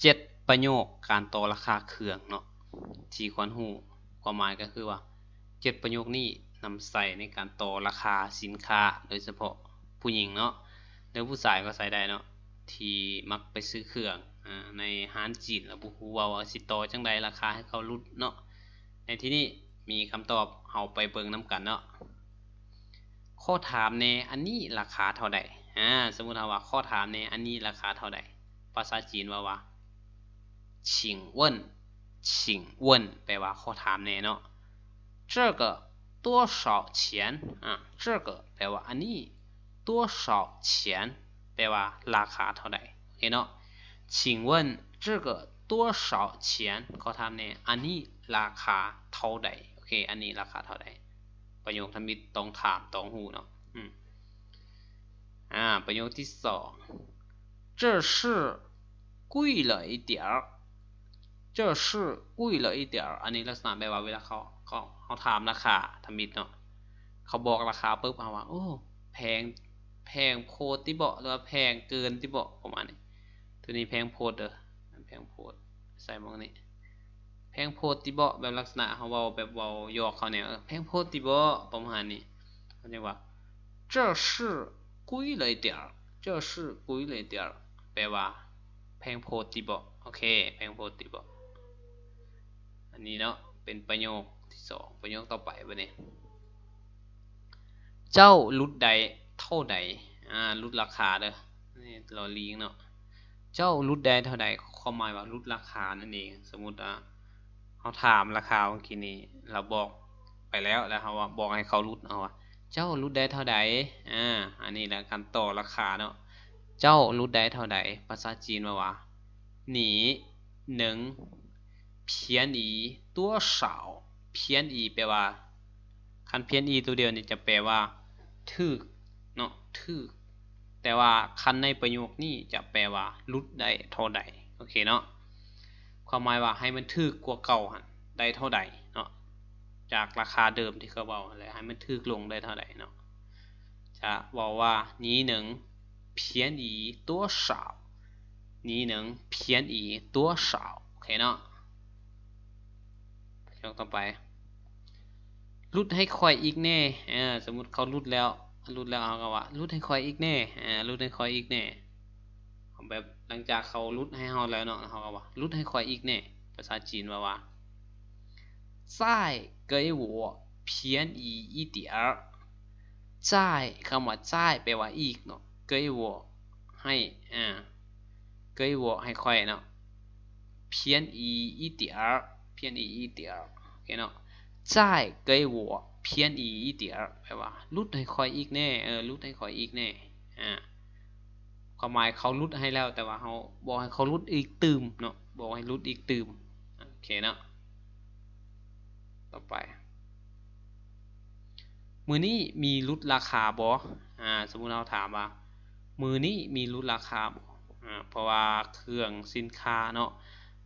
เจ็ดประโยคการต่อราคาเครื่องเนาะที่ควรรู้ความหมายก็คือว่าเจ็ดประโยคนี้นำใส่ในการต่อราคาสินค้า โดยเฉพาะผู้หญิงเนาะหรือผู้ชายก็ใส่ได้เนาะที่มักไปซื้อเครื่องอในห้านจีนแล้วบ่ฮู้ว่าว่าสิต่อจังไดราคาให้เขาลดเนาะในที่นี้มีคำตอบเฮาไปเบิ่งนำกันเนาะข้อถามแน่อันนี้ราคาเท่าใดอ่าสมมุติว่าข้อถามแน่อันนี้ราคาเท่าใดภาษาจีนว่าว่า 请问请问แปลว่าข้อถามแน่เนาะ这个多少钱อ่า这个แปลว่าอันนี้多少钱แปลว่าราคาเท่าใดโอเคเนาะ请问这个多少钱ข้อถามแน่อันนี้ราคาเท่าใดโอเคอันนี้ราคาเท่าใดประโยคทมิตต้องถามต้องฮู้เนาะอืมอ่าประโยคที่2这是贵了一点儿 这是贵了一点儿อันนี้ลักษณะแปลว่าเวลาเขาเขาเขาถามราคาทมิตเนาะเขาบอกราคาปึ๊บเฮาว่าโอ้แพงแพงโพดติบ่หรือว่าแพงเกินติบ่ประมาณนี้ตัวนี้แพงโพดเด้อแพงโพดใส่หมองนี้แพงโพดติบ่แบบลักษณะเฮาเว้าแบบเว้ายอกเขาเนี่ยแพงโพดติบ่ประมาณนี้เขาเรียกว่า这是贵了一点儿这是贵了一点儿แปลว่าแพงโพดติบ่โอเคแพงโพดติบ่ อันนี้เนาะเป็นประโยคที่2ประโยคต่อไปบัดนี้เจ้าลุดใดเท่าใดอ่าลุดราคาเด้อนี่รอลิงเนาะเจ้าลุดใดเท่าใดความหมายว่าลุดราคานั่นเองสมมุติว่าเฮาถามราคาเมื่อกี้นี้เราบอกไปแล้วแล้วเฮาว่าบอกให้เขาลุดเอาว่าเจ้าลุดได้เท่าใดอ่าอันนี้แหละการต่อราคาเนาะเจ้าลุดได้เท่าใดภาษาจีนว่าว่า你能便宜多少便宜แปลว่าคันเพียนอีตัวเดียวนี่จะแปลว่าถูกเนาะถูกแต่ว่าคันในประโยคนี้จะแปลว่าลุดได้เท่าใดโอเคเนาะความหมายว่าให้มันถูกกว่าเก่าหั่นได้เท่าใดเนาะจากราคาเดิมที่เขาเว้าแล้วให้มันถูกลงได้เท่าใดเนาะจะเว้าว่า你能便宜多少你能便宜多少โอเคเนาะ ประโยคต่อไปลุดให้ค่อยอีกแน่เออสมมุติเขาลุดแล้วลุดแล้วเฮาก็ว่าลุดให้ค่อยอีกแน่เออลุดให้ค่อยอีกแน่แบบหลังจากเขาลุดให้เฮาแล้วเนาะเฮาก็ว่าลุดให้ค่อยอีกแน่ภาษาจีนว่าว่า再给我便宜一点儿再คําว่า再แปลว่าอีกเนาะ给我ให้อ่า给我ให้ค่อยเนาะ便宜一点儿 便宜一点儿โอเคเนาะ再给我便宜一点儿แปลว่าลุดให้ค่อยอีกแน่เออลุดให้ค่อยอีกแน่อ่าความหมายเขาลุดให้แล้ว แต่ว่าเฮาบอกให้เขาลุดอีกตืมเนาะบอกให้ลุดอีกตืมโอเคเนาะต่อไปมื้อนี้มีลุดราคาบ่อ่าสมมุติเราถามว่ามื้อนี้มีลุดราคาบ่อ่าเพราะว่าเครื่องสินค้าเนาะ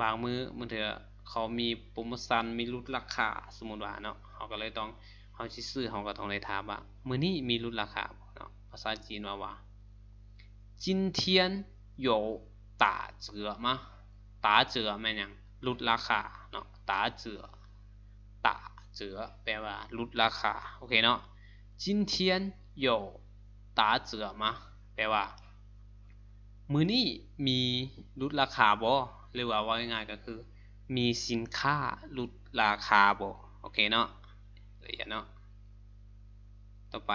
บางมื้อมันเถอ เขามีโปรโมชันมีลดราคาสมมุติว่าเนาะเฮาก็เลยต้องเฮาสิซื้อเฮาก็ต้องได้ถามว่ามื้อนี้มีลดราคาบ่เนาะภาษาจีนว่าว่า今天有打折吗打折แม่นหยังลดราคาเนาะ打折打折แปลว่าลดราคาโอเคเนาะ今天有打折吗แปลว่ามื้อนี้มีลดราคาบ่หรือว่าว่าง่ายๆก็คือ มีสินค้าลดราคาบ่โอเคเนาะละเอียดเนาะต่อไป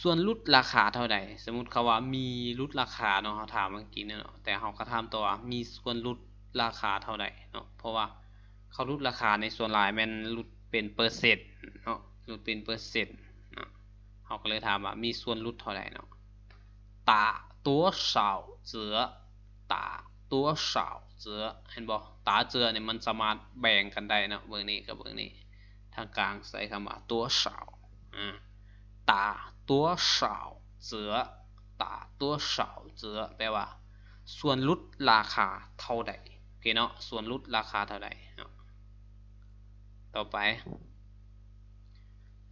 ส่วนลดราคาเท่าใดสมมุติเขาว่ามีลดราคาเนาะเขาถามเมื่อกี้เนาะแต่เขาก็ถามตัวมีส่วนลดราคาเท่าใดเนาะเพราะว่าเขาลดราคาในส่วนหลายแมันลดเป็นเปอร์เซ็นต์เนาะลดเป็นเปอร์เซ็นต์เนาะเขาก็เลยถามว่ามีส่วนลดเท่าใดเนาะตาตัวสาวเสือตา ตัวสาวเจือเห็นบอกตาเจอเนี่ยมันสามารถแบ่งกันได้นะเบื้องนี้กับเบื้องนี้ ทางกลางใส่คำว่าตัวสาวตาตัวสาวเจือตาตัวสาวเจือแปลว่า ส่วนลดราคาเท่าใดโอเคเนาะส่วนลดราคาเท่าใดต่อไป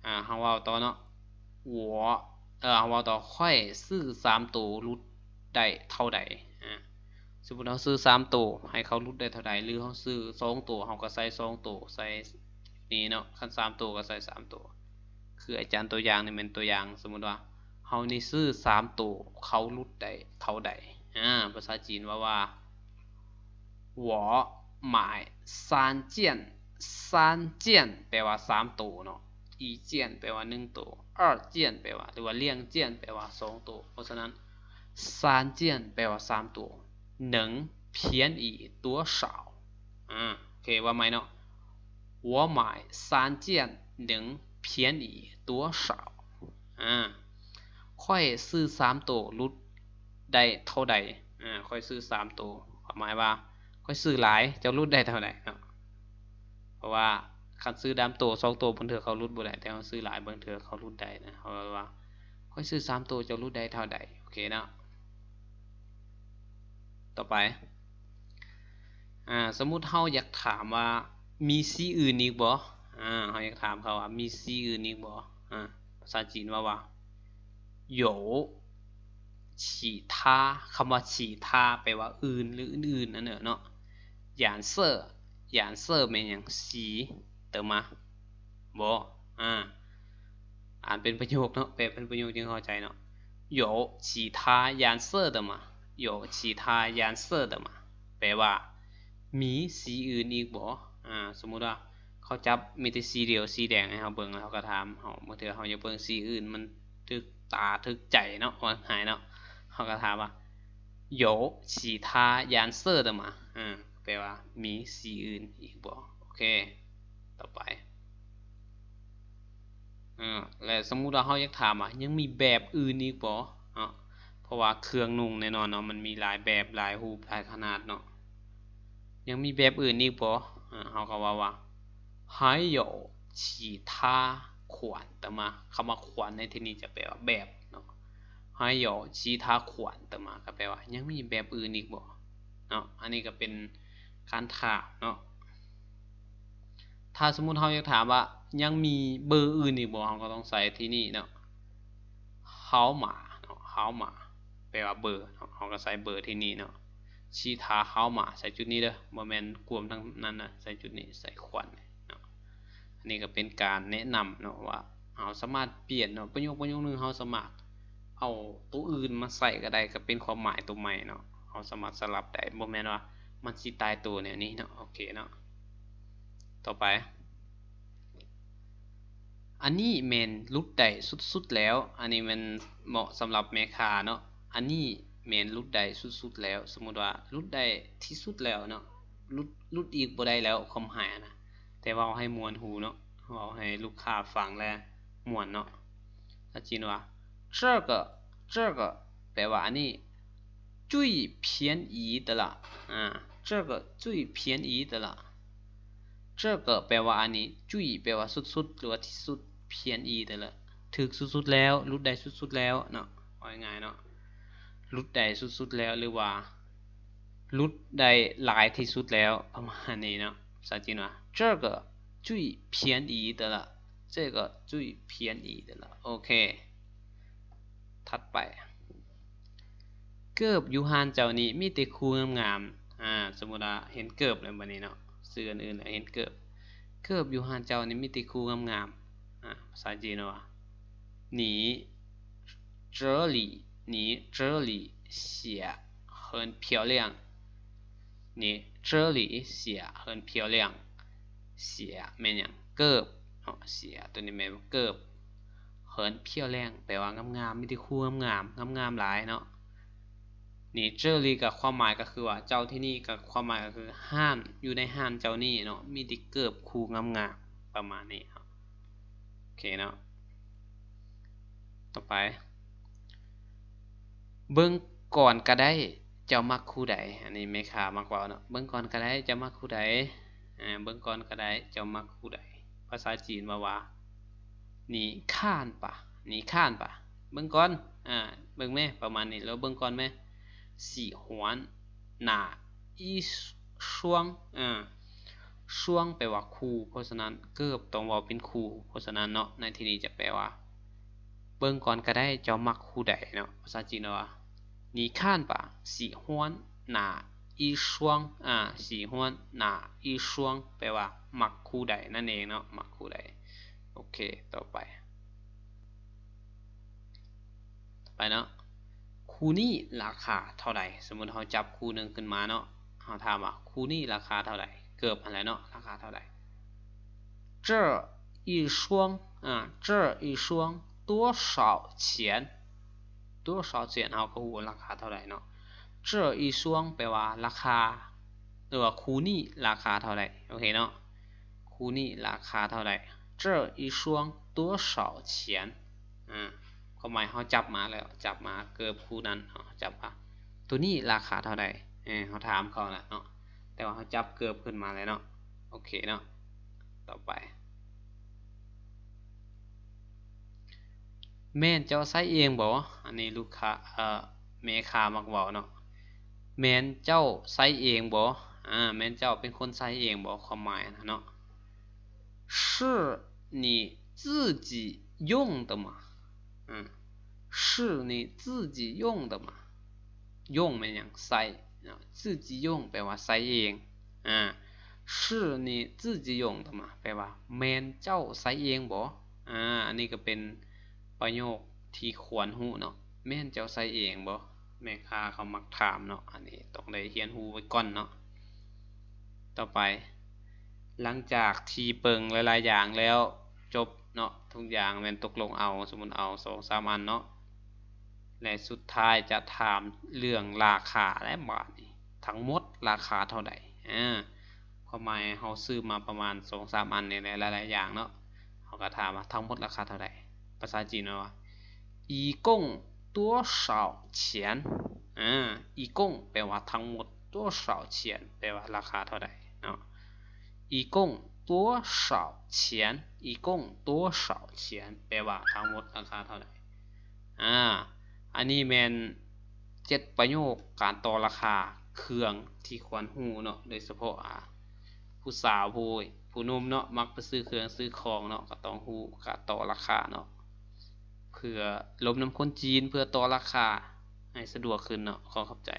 อ่าฮาวาต่อเนาะหัวเออฮาวาต่อค่อยซื้อสามตัวลดได้เท่าใด สมมติเราซื้อสามตัวให้เขารุดได้เท่าไหร่หรือเขาซื้อสองตัวเขาก็ใส่สองตัวใส่นี่เนาะขั้นสามตัวก็ใส่สามตัว คืออาจารย์ตัวอย่างนี่เป็นตัวอย่าง สมมติว่าเขานี่ซื้อสามตัวเขารุดได้เขาได้อ่าภาษาจีนว่าว่า我买三件三件แปลว่าสามตัวเนาะ一件แปลว่าหนึ่งตัว二件แปลว่าหรือว่าเลี่ยงเแปลว่าสองตัวเพราะฉะนั้น三件แปลว่าสามตัว 能便宜多少อ่าโอเคว่าไหมเนาะ我买三件能便宜多少อ่าค่อยซื้อ3ตัวลดได้เท่าใดอ่าค่อยซื้อ3ตัวหมายว่าค่อยซื้อหลายจะลดได้เท่าใดเนาะเพราะว่าคันซื้อดามตัวสองตัวบางเถื่อเขารุดบ่ได้แต่เขาซื้อหลายบางเถื่อเขารุดได้นะเขาว่าค่อยซื้อสามตัวจะรุดได้เท่าใดโอเคเนาะ ต่อไปอ่าสมมุติเฮาอยากถามว่ามีซีอื่นอีกบ่อ่าเฮาอยากถามเขาว่ามีซีอื่นอีกบ่อ่าภาษาจีนว่าว่า有其他าคำว่าฉีท่าแปลว่าอื่นหรืออื่นๆนั่นเนาะ颜色颜色เซอร์หยางสีเติมมาบออ่าอ่านเป็นประโยคเนาะแปลเป็นประโยคจึงเข้าใจเนาะ有其他颜色的า 有其他颜色的吗แปลว่า มีสีอื่นอีกบ่อ่า สมมุติว่า เขาจับมีแต่สีเดียวสีแดงให้เขาเบิ่งแล้วเขาก็ถามเขาเมื่อเถื่อเขาจะเบิ่งสีอื่นมันทึกตาทึกใจเนาะว่าหายเนาะเขาก็ถามว่า有其他颜色的吗อ่าแปลว่า มีสีอื่นอีกบ่โอเคต่อไปอ่าและสมมุติว่าเฮาอยากถามอ่ะยังมีแบบอื่นอีกบ่อ่ะเพ ราะว่าเครื่องนุ่งแน่นอนเนาะมันมีหลายแบบหลายรูปหลายขนาดเนาะยังมีแบบอื่นอีกบ่อ่าเฮาก็ว่าว่า还有其他款的吗คำว่าขวัญในที่นี้จะแปลว่าแบบเนาะ还有其他款的吗ก็แปลว่ายังมีแบบอื่นอีกบ่เนาะอันนี้ก็เป็นการถามเนาะถ้าสมมุติเราอยากถามว่ายังมีเบอร์อื่นอีกบ่เราก็ต้องใส่ที่นี่เนาะเฮาหมาเนาะเฮาหมา แปลว่าเบอร์เนาะเราก็ใส่เบอร์ที่นี่เนาะชี้ทาเฮามาใส่จุดนี้เด้อบ่แมนกลวมทั้งนั้นนะใส่จุดนี้ใส่ควันเนาะอันนี้ก็เป็นการแนะนำเนาะว่าเราสามารถเปลี่ยนเนาะประโยคประโยคนึงเราสามารถเอาตัวอื่นมาใส่ก็ได้ก็เป็นความหมายตัวใหม่เนาะเราสามารถสลับได้บ่แมนว่ามันสิตายตัวเนี่ยนี้เนาะโอเคเนาะต่อไป อันนี้แมนรุดได้สุดๆแล้ว อันนี้มันเหมาะสำหรับแมคาเนาะ อันนี้แมนรุดได้สุดๆแล้ว สมมุติว่ารุดได้ที่สุดแล้วเนาะรุดรุดอีกบ่ได้แล้วความหมายนะ แต่ว่าให้มวนหูเนาะเว้าให้ลูกค้าฟังและมวนเนาะถ้าจีนว่า这个这个แปลว่าอันนี้最便宜的了อ่า这个最便宜的了这个แปลว่าอันนี้จุ้ยแปลว่าสุดๆหรือว่าที่สุดเพียนอีแต่ละถึกสุดๆแล้วรุดได้สุดๆแล้วเนาะว่าง่ายเนาะ รุดได้สุดๆแล้วหรือว่ารุดได้หลายที่สุดแล้วประมาณนี้เนาะภาษาจีนว่า这个最便宜的了这个最便宜的了โอเคถัดไป เกิบยูฮานเจ้านี้มีแต่คูงามๆอ่าสมมุติว่าเห็นเกิบเลยบัดนี้เนาะซื้ออื่นๆเห็นเกิบเกิบยูฮานเจ้านี้มีแต่คูงามๆภาษาจีนว่า你这里 你这里写很漂亮你这里写很漂亮写แม่นหยังเกิบเนาะเสียตัวนี้แม่นเกิบเหินเพียวแรงแปลว่างามๆมีแต่คู่งามๆงามๆหลายเนาะนี่เจอรีกับความหมายก็คือว่าเจ้าที่นี่กับความหมายก็คือห้านอยู่ในห้านเจ้านี่เนาะมีแต่เกิบคู่งามๆประมาณนี้ครับโอเคเนาะ ต่อไป เบิ่งก่อนก็ได้เจ้ามักคู่ใดอันนี้ไม่ขามักว่าเนาะเบิ่งก่อนก็ได้เจ้ามักคู่ใดอ่าเบิ่งก่อนก็ได้เจ้ามักคู่ใดภาษาจีนว่าว่านี่ข้านปะนี่ข้านปะเบิ่งก่อนอ่าเบิ่งแม่ประมาณนี้แล้วเบิ่งก่อนแม่สี่หวนหนาอีช่วงอ่าช่วงแปลว่าคู่เพราะฉะนั้นเกือบต้องว่าเป็นคู่เพราะฉะนั้นเนาะในที่นี้จะแปลว่า เบิ่งก่อนก็ได้เจ้ามักคู่ใดเนาะภาษาจีนว่า你 你看吧喜欢哪一双อ่า喜欢哪一双แปลว่ามักคู่ใดนั่นเองเนาะมักคู่ใดโอเค ต่อไป ไปเนาะคู่นี้ราคาเท่าไหร่ สมมุติเราจับคู่หนึ่งขึ้นมาเนาะเราถามว่าคู่นี้ราคาเท่าไหร่ เกือบอะไรเนาะราคาเท่าไหร่这一双อ่า这一双 多少钱多少钱เราก็รู้ราคาเท่าไหร่เนาะ这一双แปลว่าราคาหรือว่าคู่นี้ราคาเท่าไหร่โอเคเนาะคู่นี้ราคาเท่าไหร่这一双多少钱อ่าความหมายเขาจับมาแล้ว จับมาเกือบคู่นั้นจับว่าตัวนี้ราคาเท่าไหร่เออเขาถามเขาแหละเนาะแต่ว่าเขาจับเกือบขึ้นมาเลยเนาะโอเคเนาะต่อไป แม่นเจ้าใส่เองบ่อันนี้ลูกค้าเอ่อแม่ค้ามักเว้าเนาะแม่นเจ้าใส่เองบ่อ่าแม่นเจ้าเป็นคนใส่เองบ่ความหมายนะเนาะ是你自己用的吗嗯是你自己用的吗用แม่นหยังใส่เนาะ自己用แปลว่าใส่เองอ่า是你自己用的吗แปลว่าแม่นเจ้าใส่เองบ่อ่าอันนี้ก็เป็น ประโยคที่ควรรู้เนาะแม่นเจ้าใส่เองบ่แม่ค้าเขามักถามเนาะอันนี้ต้องได้เรียนรู้ไว้ก่อนเนาะต่อไป หลังจากที่เปิงหลายๆอย่างแล้วจบเนาะทุกอย่างแม่นตกลงเอาสมมุติเอา2-3อันเนาะและสุดท้ายจะถามเรื่องราคาและบาทนี้ทั้งหมดราคาเท่าใดอ่าความหมายเฮาซื้อมาประมาณ2-3อันนี่แหละหลายๆอย่างเนาะเฮาก็ถามว่าทั้งหมดราคาเท่าใด ภาษาจีนนะะอีกง钱อ่าอีงแปลว่าทั้งหมดตัวสาวเฉีแปลว่าราคาเท่าไหร่เนาะอีกงตัวสาวเแปลว่าทั้งหมดราคาเท่าไหร่อ่าอันนี้แมนเจ็ดประโยคการต่อราคาเครื่องที่ควรหูเนาะโดยเฉพาะผู้สาวผู้ผู้นุ่มเนาะมักไปซื้อเครื่องซื้อของเนาะก็ต้องหูการต่อราคาเนาะ เพื่อลบน้ำคนจีนเพื่อต่อราคาให้สะดวกขึ้นเนาะขอเข้าใจ